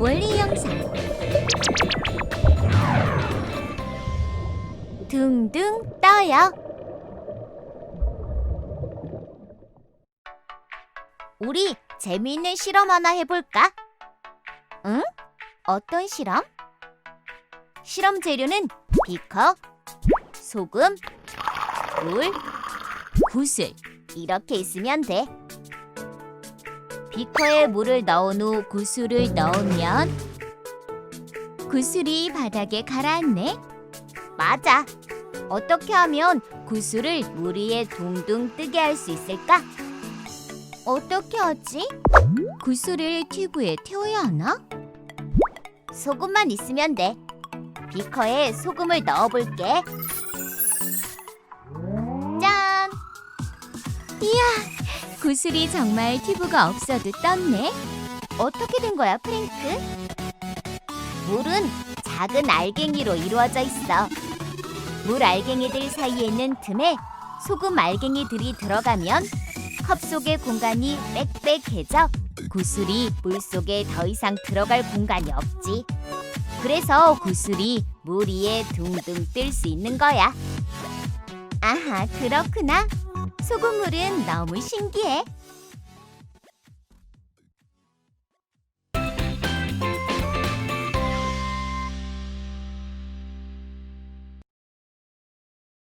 원리 영상 둥둥 떠요 우리 재미있는 실험 하나 해볼까? 응? 어떤 실험? 실험 재료는 비커, 소금, 물, 구슬 이렇게 있으면 돼. 비커에 물을 넣은 후 구슬을 넣으면 구슬이 바닥에 가라앉네. 맞아. 어떻게 하면 구슬을 물 위에 둥둥 뜨게 할 수 있을까? 어떻게 하지? 구슬을 튜브에 태워야 하나? 소금만 있으면 돼. 비커에 소금을 넣어볼게. 짠! 이야, 구슬이 정말 튜브가 없어도 떴네. 어떻게 된 거야, 프랭크? 물은 작은 알갱이로 이루어져 있어. 물 알갱이들 사이에 있는 틈에 소금 알갱이들이 들어가면 컵 속의 공간이 빽빽해져 구슬이 물 속에 더 이상 들어갈 공간이 없지. 그래서 구슬이 물 위에 둥둥 뜰 수 있는 거야. 아하, 그렇구나. 소금물은 너무 신기해.